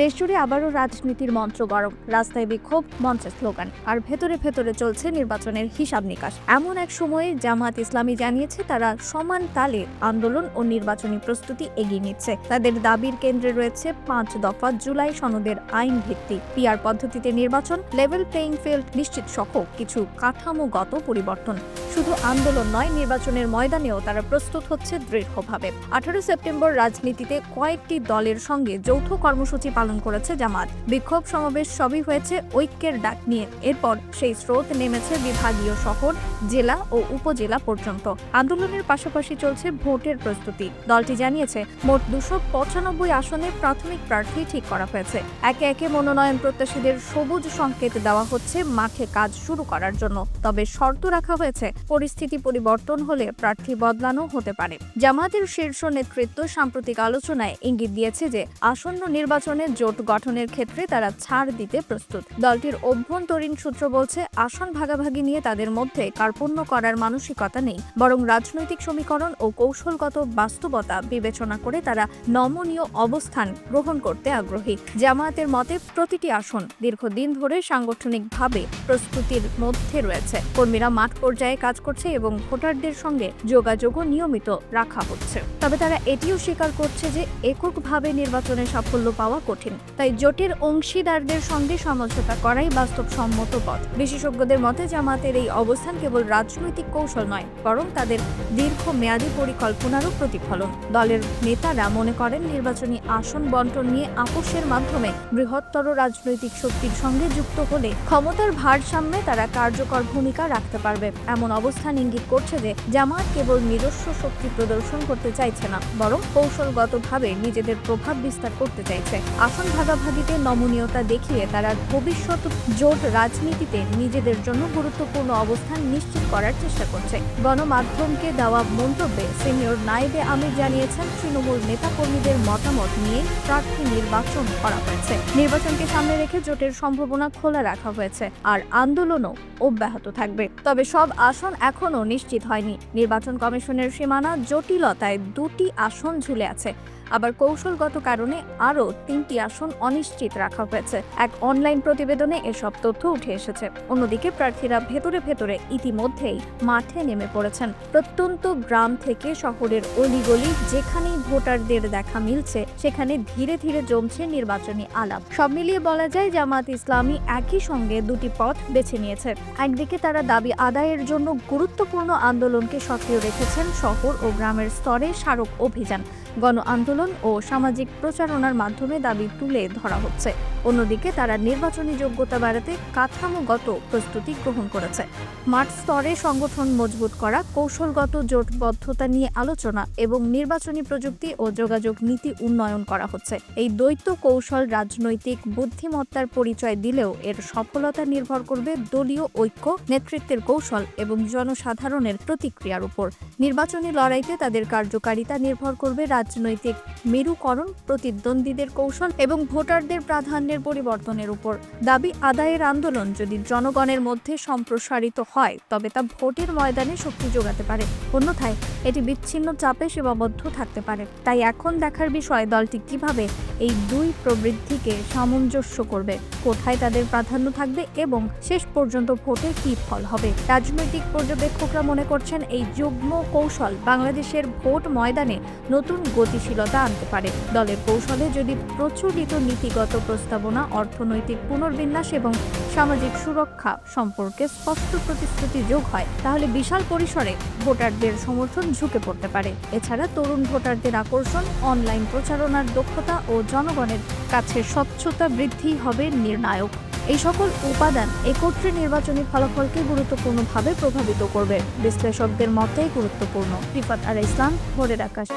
দেশজুড়ে আবারও রাজনীতির মন্ত্র গরম। রাস্তায় বিক্ষোভ, মঞ্চে স্লোগান। আর ভেতরে ভেতরে চলছে নির্বাচনের হিসাব নিকাশ। এমন এক সময়ে জামাত ইসলামী জানিয়েছে তারা সমান তালে আন্দোলন ও নির্বাচনী প্রস্তুতি এগিয়ে নিচ্ছে। তাদের দাবির কেন্দ্রে রয়েছে পাঁচ দফা জুলাই সনদের আইন ভিত্তি। পিআর পদ্ধতিতে নির্বাচন লেভেল প্লেইং ফিল্ড নিশ্চিত সহ কিছু কাঠামোগত পরিবর্তন। শুধু আন্দোলন নয়, নির্বাচনের ময়দানেও তারা প্রস্তুত হচ্ছে দৃঢ়ভাবে। আঠারো সেপ্টেম্বর রাজনীতিতে কয়েকটি দলের সঙ্গে যৌথ কর্মসূচি পালন করেছে জামাত। বিক্ষোভ সমাবেশ সবই হয়েছে ঐক্যের ডাক নিয়ে। এরপর সেই স্রোত নেমেছে বিভাগীয় শহর, জেলা ও উপজেলা পর্যন্ত। আন্দোলনের পাশাপাশি চলছে ভোটের প্রস্তুতি। দলটি জানিয়েছে, মোট দুশো পঁচানব্বই আসনে প্রাথমিক প্রার্থী ঠিক করা হয়েছে। একে একে মনোনয়ন প্রত্যাশীদের সবুজ সংকেত দেওয়া হচ্ছে মাঠে কাজ শুরু করার জন্য। তবে শর্ত রাখা হয়েছে পরিস্থিতি পরিবর্তন হলে প্রার্থী বদলানো হতে পারে। জামাতের শীর্ষ নেতৃত্ব সাম্প্রতিক আলোচনায় ইঙ্গিত দিয়েছে যে, আসন্ন নির্বাচনে জোট গঠনের ক্ষেত্রে তারা ছাড় দিতে প্রস্তুত। দলটির অভ্যন্তরীণ সূত্র বলছে, আসন ভাগাভাগি নিয়ে তাদের মধ্যে কার্পণ্য করার মানসিকতা নেই, বরং রাজনৈতিক সমীকরণ ও কৌশলগত বাস্তবতা বিবেচনা করে তারা নমনীয় অবস্থান গ্রহণ করতে আগ্রহী। জামায়াতের মতে, প্রতিটি আসন দীর্ঘদিন ধরে সাংগঠনিকভাবে প্রস্তুতির মধ্যে রয়েছে। কর্মীরা মাঠ পর্যায়ে কাজ করছে এবং ভোটারদের সঙ্গে যোগাযোগও নিয়মিত রাখা হচ্ছে। তবে তারা এটিও স্বীকার করছে যে এককভাবে নির্বাচনে সাফল্য পাওয়া কঠিন। তাই জোটের অংশীদারদের সঙ্গে সমঝোতা করাই বাস্তবসম্মত পথ। বিশেষজ্ঞদের মতে, জামাতের এই অবস্থান কেবল রাজনৈতিক কৌশল নয়, বরং তাদের দীর্ঘ দীর্ঘমেয়াদী পরিকল্পনারও প্রতিফলন। দলের নেতারা মনে করেন, নির্বাচনী আসন বন্টন নিয়ে আপোষের মাধ্যমে বৃহত্তর রাজনৈতিক শক্তির সঙ্গে যুক্ত হলে ক্ষমতার ভারসাম্যে তারা কার্যকর ভূমিকা রাখতে পারবে, এমন অবস্থান ইঙ্গিত করছে যে জামাত কেবল নিজস্ব শক্তি প্রদর্শন করতে চাইছে না, বরং কৌশলগতভাবে নিজেদের প্রভাব বিস্তার করতে চাইছে। আসন ভাগাভাগিতে নমনীয়তা দেখিয়ে তারা ভবিষ্যৎ জোট রাজনীতিতে নিজেদের জন্য গুরুত্বপূর্ণ অবস্থান নিশ্চিত করার চেষ্টা করছে। গণমাধ্যমকে দেওয়া মন্তব্যে সিনিয়র নাইবে আমির জানিয়েছেন, তৃণমূল নেতাকর্মীদের মতামত নিয়ে প্রার্থী নির্বাচন করা হয়েছে। নির্বাচনকে সামনে রেখে জোটের সম্ভাবনা খোলা রাখা হয়েছে, আর আন্দোলনও অব্যাহত থাকবে। তবে সব আসন এখনও নিশ্চিত হয়নি। নির্বাচন কমিশনের সীমানা জটিলতায় দুটি আসন ঝুলে আছে। আবার কৌশলগত কারণে আরও তিনটি আসন অনিশ্চিত রাখা হয়েছে। এক অনলাইন প্রতিবেদনে এসব তথ্য উঠে এসেছে। অন্যদিকে প্রার্থীরা ভেতরে ভেতরে ইতিমধ্যেই মাঠে নেমে পড়েছেন। প্রত্যন্ত গ্রাম থেকে শহরের অলিগলি, যেখানেই ভোটারদের দেখা মিলছে, সেখানে ধীরে ধীরে জমছে নির্বাচনী আলাপ। সব মিলিয়ে বলা যায়, জামাত ইসলামী একই সঙ্গে দুটি পথ বেছে নিয়েছে। একদিকে তারা দাবি আদায়ের জন্য গুরুত্বপূর্ণ আন্দোলনকে সক্রিয় রেখেছেন শহর ও গ্রামের স্তরে স্মারক অভিযান। গণ আন্দোলন ও সামাজিক প্রচারণার মাধ্যমে দাবি তুলে ধরা হচ্ছে। অন্যদিকে তারা নির্বাচনী যোগ্যতা বাড়াতে কাঠামোগত প্রস্তুতি গ্রহণ করেছে। মাঠ স্তরে সংগঠন মজবুত করা, কৌশলগত জোটবদ্ধতা নিয়ে আলোচনা এবং নির্বাচনী প্রযুক্তি ও যোগাযোগ নীতি উন্নয়ন করা হচ্ছে। এই দ্বৈত কৌশল রাজনৈতিক বুদ্ধিমত্তার পরিচয় দিলেও এর সফলতা নির্ভর করবে দলীয় ঐক্য, নেতৃত্বের কৌশল এবং জনসাধারণের প্রতিক্রিয়ার উপর। নির্বাচনী লড়াইতে তাদের কার্যকারিতা নির্ভর করবে রাজনৈতিক মেরুকরণ, প্রতিদ্বন্দ্বীদের কৌশল এবং ভোটারদের প্রাধান্যের পরিবর্তনের উপর। দাবি, আদায়ের আন্দোলন যদি জনগণের মধ্যে সম্প্রসারিত হয়, তবে তা ভোটের ময়দানে শক্তি যোগাতে পারে। অন্যথায়, এটি বিচ্ছিন্ন চাপে সীমাবদ্ধ থাকতে পারে। তাই এখন দেখার বিষয়, দলটি কীভাবে এই দুই প্রবৃদ্ধিকে সামঞ্জস্য করবে? কোথায় তাদের প্রাধান্য থাকবে এবং শেষ পর্যন্ত ভোটে কি ফল হবে? রাজনৈতিক পর্যবেক্ষকরা মনে করছেন, এই যুগ্ম কৌশল বাংলাদেশের ভোট ময়দানে নতুন গতিশীলতা আনতে পারে। দলের কৌশলে যদি প্রচলিত নীতিগত প্রস্তাবনা, অর্থনৈতিক পুনর্বিন্যাস এবং সামাজিক সুরক্ষা সম্পর্কে স্পষ্ট প্রতিশ্রুতি যোগ হয়, তাহলে বিশাল পরিসরে ভোটারদের সমর্থন ঝুঁকে পড়তে পারে। এছাড়া তরুণ ভোটারদের আকর্ষণ, অনলাইন প্রচারণার দক্ষতা ও জনগণের কাছে স্বচ্ছতা বৃদ্ধি হবে নির্ণায়ক। এই সকল উপাদান একত্রে নির্বাচনী ফলাফলকে গুরুত্বপূর্ণভাবে প্রভাবিত করবে। বিশ্লেষকদের মতেই গুরুত্বপূর্ণ। রিফাত আর ইসলাম, ভোরের আকাশ।